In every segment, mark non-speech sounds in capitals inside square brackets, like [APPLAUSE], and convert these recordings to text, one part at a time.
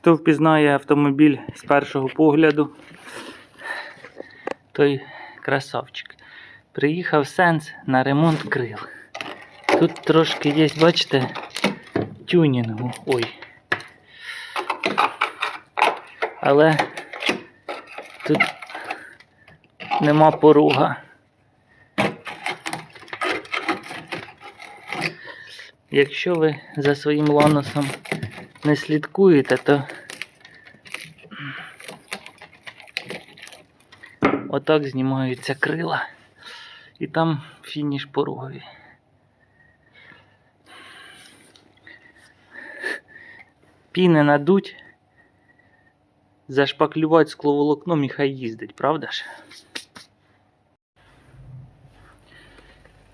Хто впізнає автомобіль з першого погляду, той красавчик. Приїхав сенс на ремонт крил. Тут трошки є, бачите, тюнінгу. Ой. Але тут нема порога. Якщо ви за своїм ланосом не слідкуєте, то отак знімаються крила. І там фініш порогові. Піни надуть, зашпаклювати скловолокном і хай їздить, правда ж?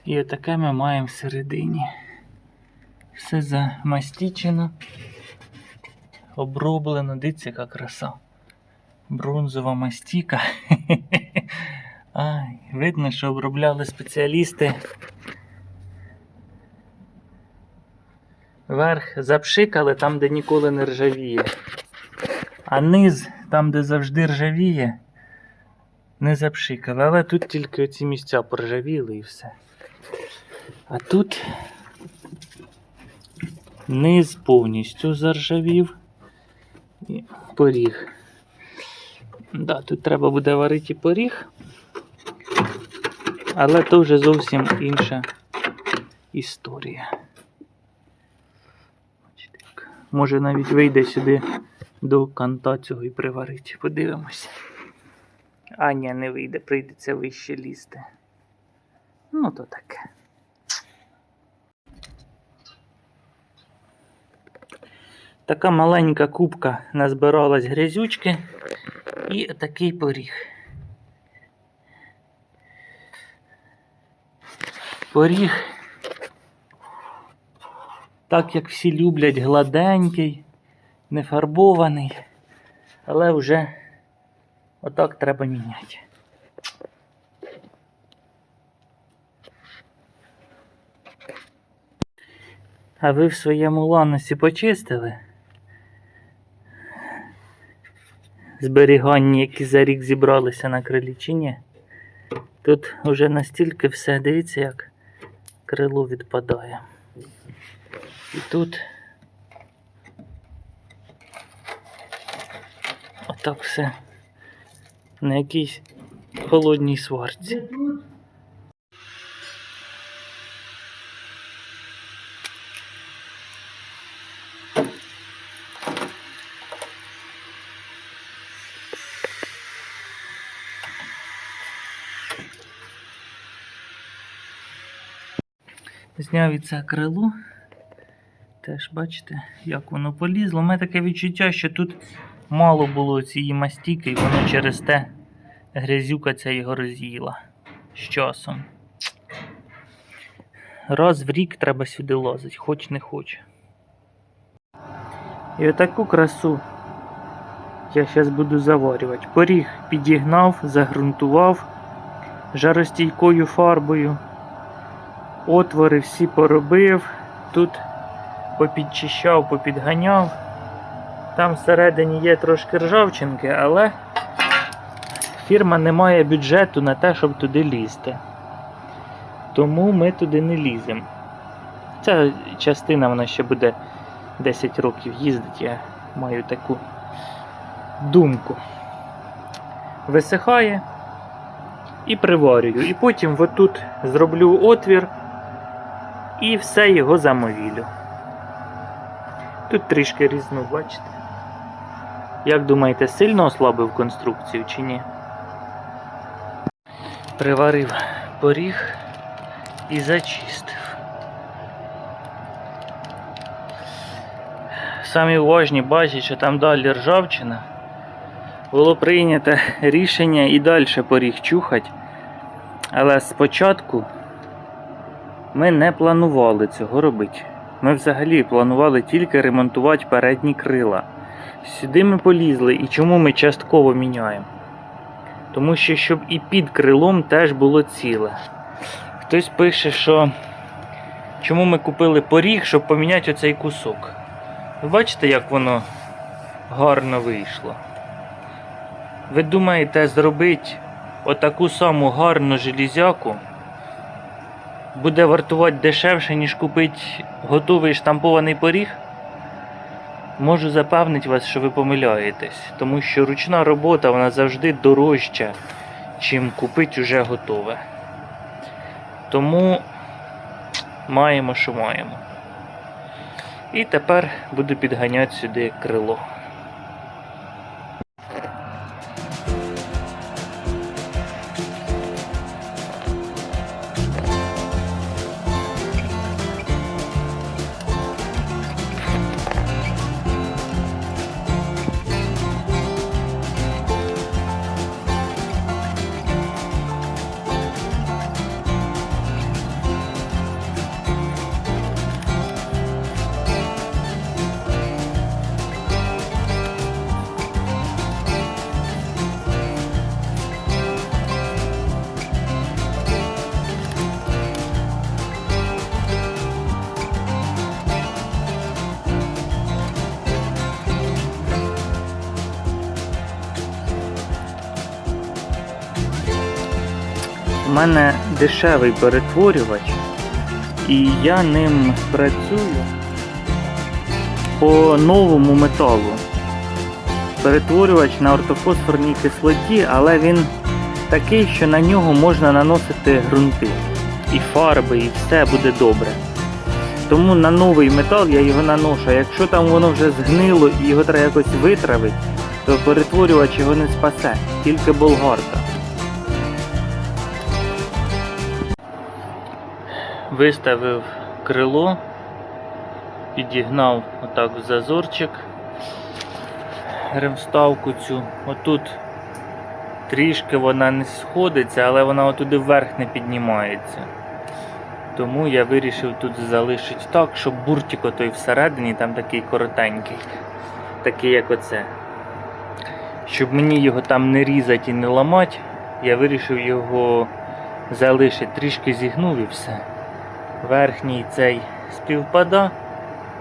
І отаке ми маємо всередині. Все замастічено, оброблено, дивіться, яка краса. Бронзова мастіка. [LAUGHS] Ай, видно, що обробляли спеціалісти. Верх запшикали там, де ніколи не ржавіє. А низ, там, де завжди ржавіє, не запшикали. Але тут тільки оці місця поржавіли і все. А тут низ повністю заржавів і поріг. Да, тут треба буде варити поріг, але то вже зовсім інша історія. Може навіть вийде сюди до канта цього і приварити. Подивимося. А ні, не вийде, прийдеться вище лізти. Ну, то таке. Така маленька кубка назбиралась грязючки і такий поріг. Поріг, так як всі люблять, гладенький, не фарбований, але вже отак треба міняти. А ви в своєму ланосі почистили? Зберігання, які за рік зібралися на крилі чи ні? Тут вже настільки все, дивіться, як крило відпадає. І тут отак все на якійсь холодній сварці. Зняв це крило. Теж бачите, як воно полізло. У мене таке відчуття, що тут мало було цієї мастіки, і воно через те грязюка ця його роз'їла з часом. Раз в рік треба сюди лазити, хоч не хоч. І отаку красу я зараз буду заварювати. Поріг підігнав, загрунтував жаростійкою фарбою. Отвори всі поробив, тут попідчищав, попідганяв. Там всередині є трошки ржавчинки, але фірма не має бюджету на те, щоб туди лізти. Тому ми туди не ліземо. Ця частина вона ще буде 10 років їздити, я маю таку думку. Висихає і приварюю. І потім отут зроблю отвір і все його замовілю. Тут трішки різнув, бачите? Як думаєте, сильно ослабив конструкцію чи ні? Приварив поріг і зачистив. Самі уважні бачать, що там далі ржавчина. Було прийнято рішення і далі поріг чухати. Але спочатку ми не планували цього робити. Ми взагалі планували тільки ремонтувати передні крила. Сюди ми полізли і чому ми частково міняємо? Тому що щоб і під крилом теж було ціле. Хтось пише, що чому ми купили поріг, щоб поміняти оцей кусок. Ви бачите, як воно гарно вийшло. Ви думаєте зробити отаку саму гарну железяку буде вартувати дешевше, ніж купити готовий штампований поріг? Можу запевнити вас, що ви помиляєтесь, тому що ручна робота вона завжди дорожча, чим купити уже готове. Тому маємо, що маємо. І тепер буду підганяти сюди крило. Мене дешевий перетворювач, і я ним працюю по новому металу. Перетворювач на ортофосфорній кислоті, але він такий, що на нього можна наносити ґрунти. І фарби, і все буде добре. Тому на новий метал я його наношу. Якщо там воно вже згнило і його треба якось витравити, то перетворювач його не спасе, тільки болгарка. Виставив крило, підігнав отак в зазорчик ремставку цю. Отут трішки вона не сходиться, але вона отуди вверх не піднімається. Тому я вирішив тут залишити так, щоб буртик отой всередині там такий коротенький, такий як оце. Щоб мені його там не різати і не ламати, я вирішив його залишити, трішки зігнув і все. Верхній цей співпада,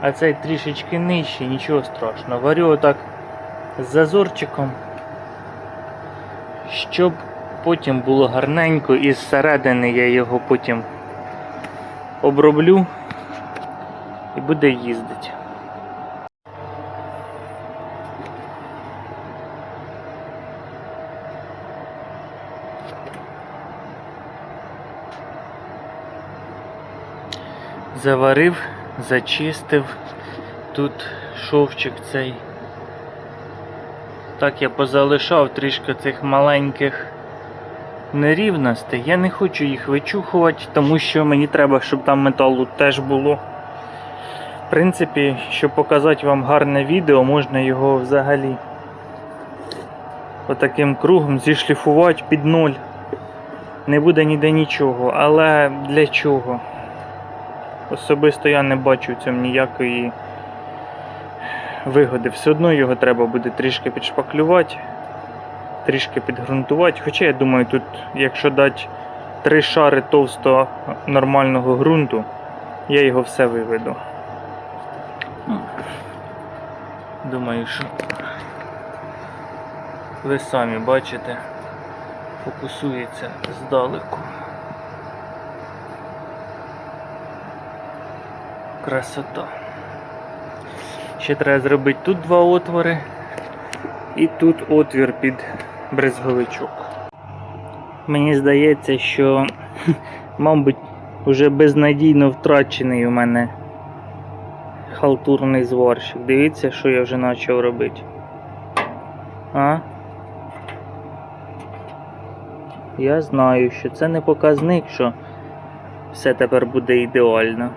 а цей трішечки нижчий, нічого страшного. Варю отак з зазорчиком, щоб потім було гарненько і зсередини я його потім оброблю і буде їздити. Заварив, зачистив. Тут шовчик цей. Так я позалишав трішки цих маленьких нерівностей. Я не хочу їх вичухувати, тому що мені треба, щоб там металу теж було. В принципі, щоб показати вам гарне відео, можна його взагалі отаким кругом зішліфувати під ноль. Не буде ніде нічого, але для чого? Особисто я не бачу в цьому ніякої вигоди. Все одно його треба буде трішки підшпаклювати, трішки підґрунтувати. Хоча я думаю, тут, якщо дати три шари товстого нормального ґрунту, я його все виведу. Думаю, що ви самі бачите, фокусується здалеку. Красота. Ще треба зробити тут два отвори і тут отвір під брезговичок. Мені здається, що, [LAUGHS] мабуть, вже безнадійно втрачений у мене халтурний зварщик. Дивіться, що я вже почав робити. А? Я знаю, що це не показник, що все тепер буде ідеально.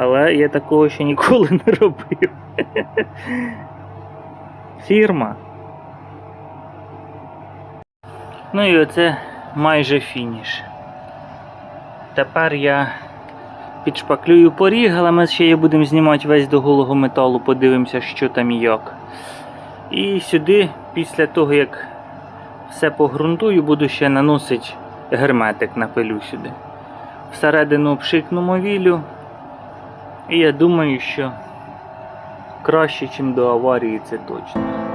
Але я такого ще ніколи не робив. Фірма. Ну і оце майже фініш. Тепер я підшпаклюю поріг, але ми ще будемо знімати весь до голого металу, подивимося, що там і як. І сюди, після того, як все погрунтую, буду ще наносити герметик напилю сюди. Всередину пшикну мовілю. І я думаю, що краще, ніж до аварії, це точно.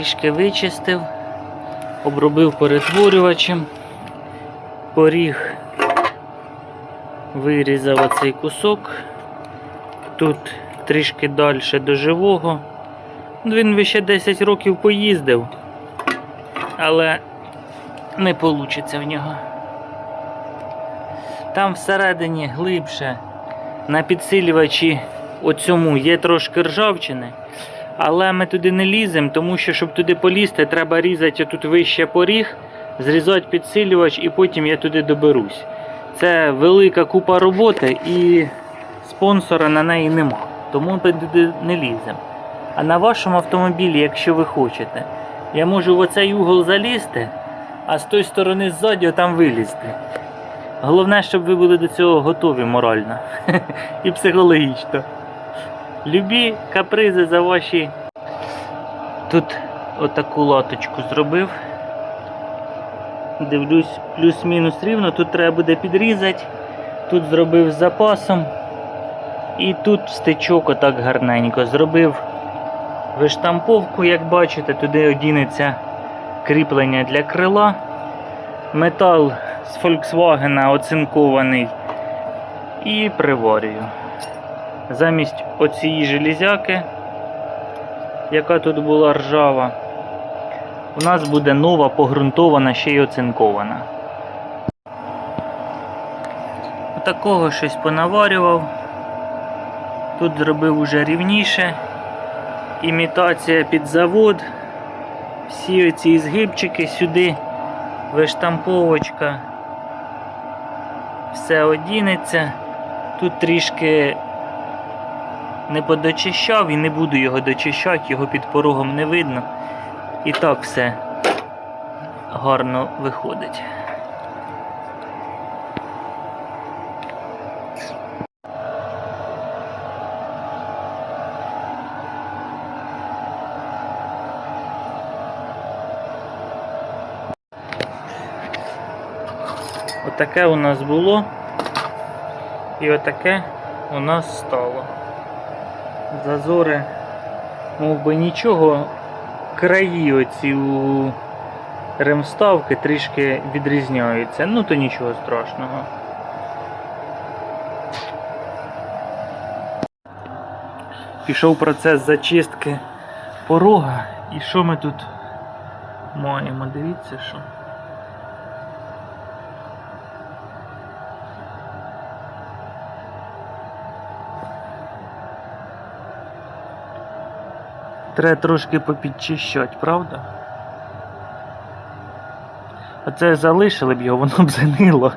Трішки вичистив, обробив перетворювачем, поріг вирізав оцей кусок. Тут трішки далі до живого. Він ще 10 років поїздив, але не вийде в нього. Там всередині глибше на підсилювачі оцьому є трошки ржавчини. Але ми туди не ліземо, тому що, щоб туди полізти, треба різати тут вище поріг, зрізати підсилювач і потім я туди доберусь. Це велика купа роботи і спонсора на неї нема. Тому ми туди не ліземо. А на вашому автомобілі, якщо ви хочете, я можу в оцей угол залізти, а з тої сторони ззаді там вилізти. Головне, щоб ви були до цього готові морально [LAUGHS] і психологічно. Любі капризи за ваші. Тут отаку латочку зробив. Дивлюсь, плюс-мінус рівно. Тут треба буде підрізати. Тут зробив з запасом. І тут стечок отак гарненько. Зробив виштамповку, як бачите, туди одінеться кріплення для крила. Метал з Volkswagen оцинкований. І приварюю. Замість оцієї железяки, яка тут була ржава, у нас буде нова погрунтована, ще й оцинкована. Такого щось понаварював. Тут зробив уже рівніше. Імітація під завод. Всі оці згибчики сюди, виштамповочка. Все одінеться. Тут трішки не подочищав і не буду його дочищати, його під порогом не видно. І так все гарно виходить. Отаке у нас було і отаке у нас стало зазори, мов би нічого, краї оці у ремставки трішки відрізняються, ну то нічого страшного. Пішов процес зачистки порога і що ми тут маємо? Дивіться що. Треба трошки попідчищати, правда? А це залишили б його, воно б занило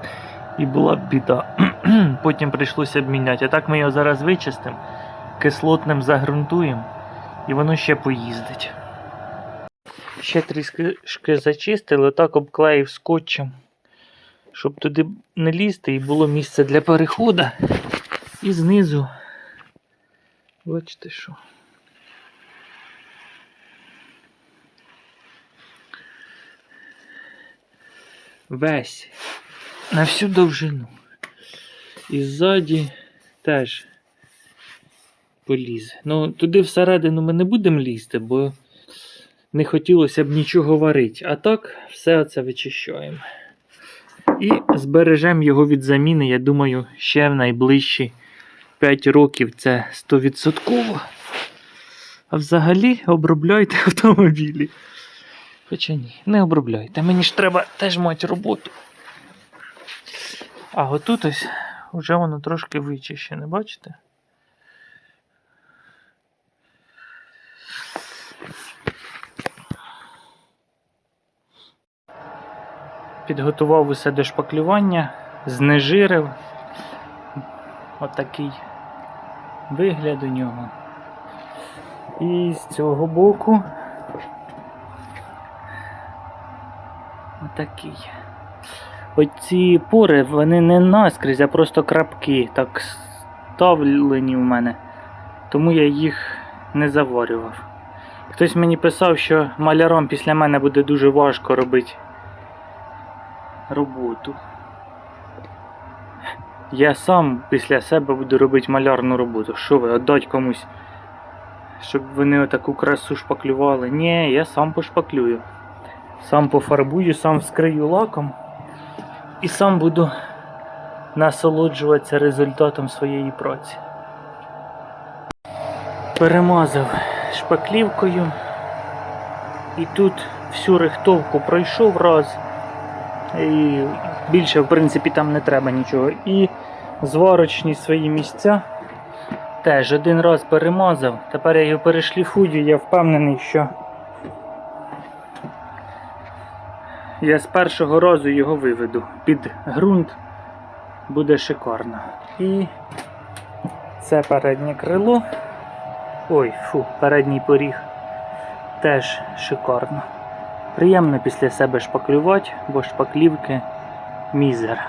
і була б біда. [CLEARS THROAT] Потім прийшлося б міняти. А так ми його зараз вичистимо, кислотним загрунтуємо і воно ще поїздить. Ще трішки зачистили, отак обклеїв скотчем, щоб туди не лізти і було місце для переходу. І знизу. Бачите що. Весь. На всю довжину. І ззаді теж полізе. Ну, туди всередину ми не будемо лізти, бо не хотілося б нічого варити. А так, все це вичищаємо. І збережемо його від заміни, я думаю, ще в найближчі 5 років це 100%. А взагалі обробляйте [LAUGHS] автомобілі. Хоча ні, не обробляйте. Мені ж треба теж мати роботу. А отут ось вже воно трошки вичищене, бачите? Підготував усе до шпаклювання, знежирив. Отакий вигляд у нього. І з цього боку отакий. Оці пори, вони не наскрізь, а просто крапки так ставлені в мене. Тому я їх не заварював. Хтось мені писав, що маляром після мене буде дуже важко робити роботу. Я сам після себе буду робити малярну роботу. Що ви, віддати комусь, щоб вони таку красу шпаклювали? Ні, я сам пошпаклюю. Сам пофарбую, сам вскрию лаком і сам буду насолоджуватися результатом своєї праці. Перемазав шпаклівкою і тут всю рихтовку пройшов раз. І більше, в принципі, там не треба нічого. І зварочні свої місця теж один раз перемазав. Тепер я його перешліфую, я впевнений, що я з першого разу його виведу під ґрунт, буде шикарно. І це переднє крило. Ой, фу, передній поріг теж шикарно. Приємно після себе шпаклювати, бо шпаклівки мізер.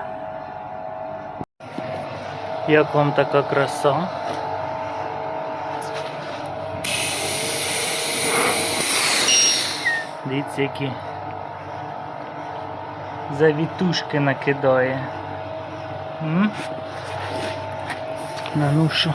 Як вам така краса? Дивіться, які завітушки накидає. М? На ну що?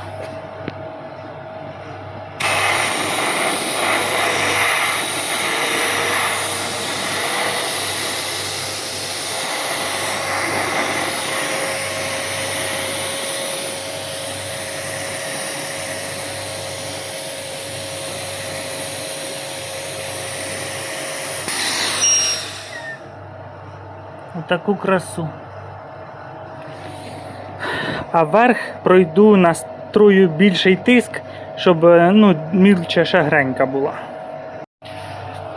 Таку красу. А вверх пройду настрою більший тиск, щоб е, ну, мільча шагренька була.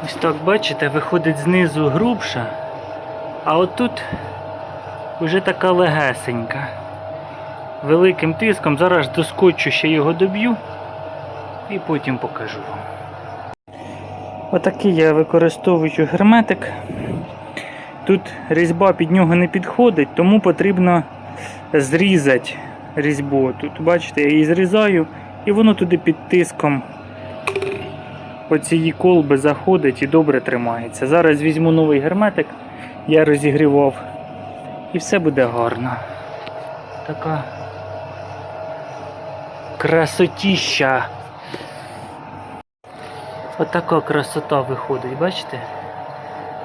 Ось так, бачите, виходить знизу грубша, а отут вже така легесенька. Великим тиском, зараз доскочу ще його доб'ю і потім покажу вам. Отакий я використовую герметик. Тут різьба під нього не підходить, тому потрібно зрізати різьбу. Тут, бачите, я її зрізаю і воно туди під тиском оцієї колби заходить і добре тримається. Зараз візьму новий герметик, я розігрівав, і все буде гарно. Така красотіща. Отака красота виходить, бачите?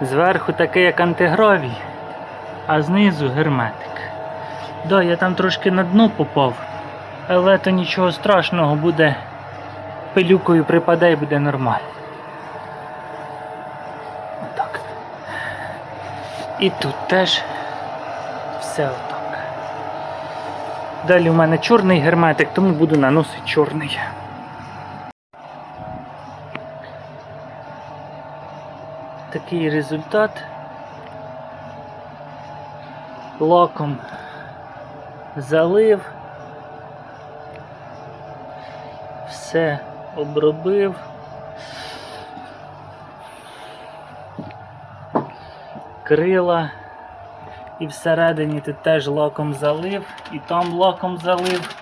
Зверху таке як антигравій, а знизу герметик. Да, я там трошки на дно попав, але то нічого страшного буде. Пилюкою припаде і буде нормально. Отак. І тут теж все отак. Далі у мене чорний герметик, тому буду наносити чорний. Такий результат. лаком залив. Все обробив. Крила. І всередині ти теж лаком залив, і там лаком залив,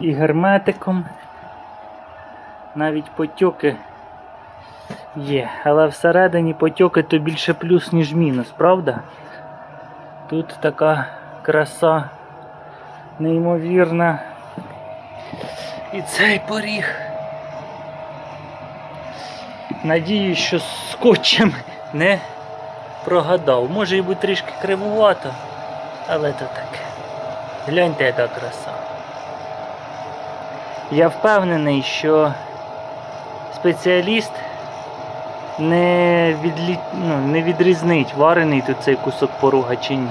і герметиком. Навіть потьоки є. Але всередині потьоки то більше плюс, ніж мінус, правда? Тут така краса неймовірна. І цей поріг. Надіюсь, що скотчем не прогадав. Може і бути трішки кривувато, але то таке. Гляньте, яка краса. Я впевнений, що спеціаліст не, відлі... ну, не відрізнить, варений тут цей кусок порога чи ні.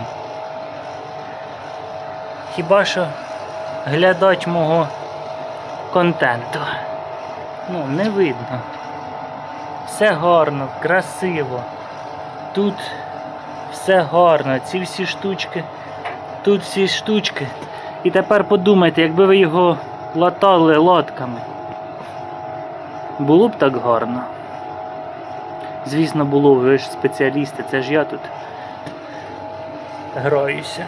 Хіба що глядач мого контенту. Ну, не видно. Все гарно, красиво. Тут все гарно, ці всі штучки, тут всі штучки. І тепер подумайте, якби ви його латали латками. Було б так гарно. Звісно, було ви ж спеціалісти, це ж я тут граюся.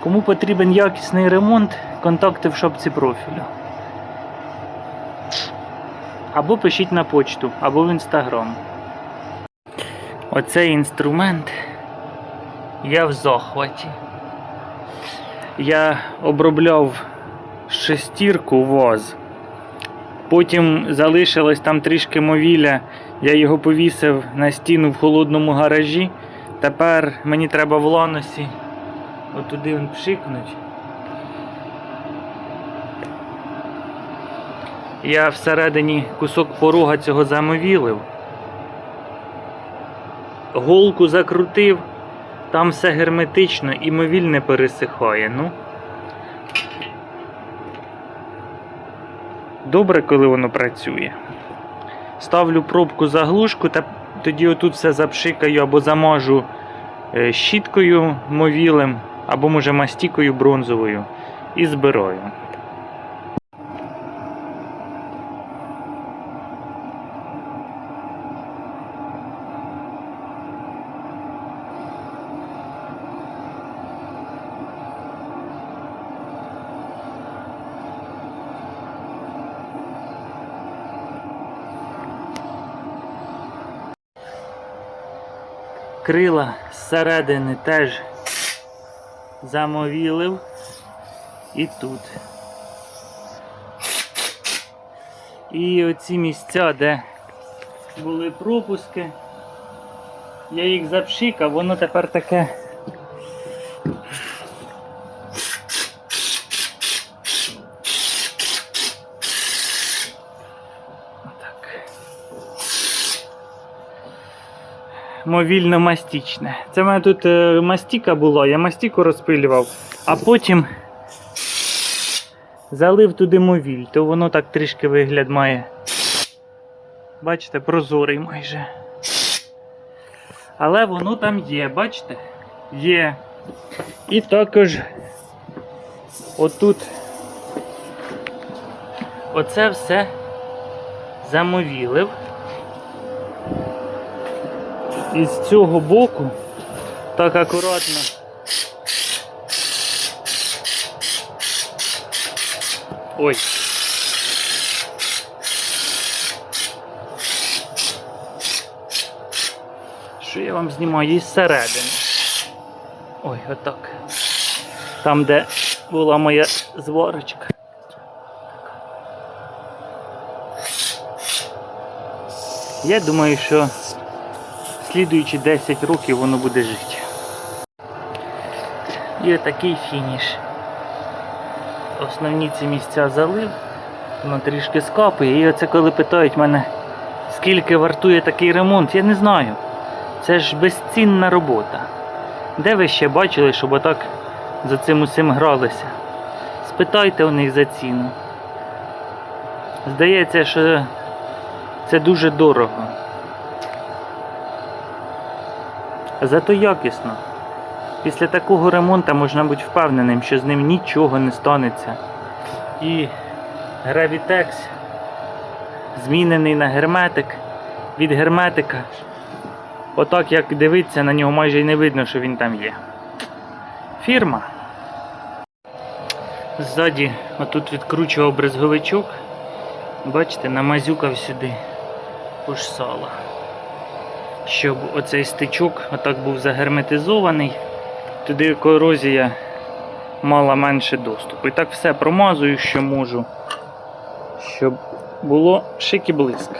Кому потрібен якісний ремонт, контакти в шапці профілю. Або пишіть на почту, або в інстаграм. Оцей інструмент я в захваті. Я обробляв шестірку ВАЗ. Потім залишилось там трішки мовіля. Я його повісив на стіну в холодному гаражі. Тепер мені треба в ланосі отуди він пшикнуть. Я всередині кусок порога цього замовілив. Голку закрутив, там все герметично і мовіль не пересихає. Ну. Добре, коли воно працює. Ставлю пробку заглушку, та тоді отут все запшикаю або замажу е, щіткою мовілем, або може мастікою бронзовою і збираю. Крила зсередини теж замовілив і тут. І оці місця, де були пропуски, я їх запшикав, воно тепер таке. Мовільно мастічне. Це в мене тут е, мастіка була, я мастіку розпилював, а потім залив туди мовіль, то воно так трішки вигляд має. Бачите, прозорий майже. Але воно там є, бачите? Є. І також отут оце все замовілив. І з цього боку так акуратно. Ой. Що я вам знімаю із середини? Ой, отак. Там, де була моя зварочка. Я думаю, що слідуючі 10 років воно буде жити. І отакий фініш. Основні ці місця залив, воно трішки скапує. І оце коли питають мене, скільки вартує такий ремонт, я не знаю. Це ж безцінна робота. Де ви ще бачили, щоб отак за цим усім гралися? Спитайте у них за ціну. Здається, що це дуже дорого. Зато якісно. Після такого ремонту можна бути впевненим, що з ним нічого не станеться. І Gravitex змінений на герметик. Від герметика. Отак як дивиться, на нього майже й не видно, що він там є. Фірма. Ззаді отут відкручував брезговичок. Бачите, намазюкав сюди уж сало. Щоб оцей стичок отак був загерметизований, туди корозія мала менше доступу. І так все промазую, що можу, щоб було шик блиск.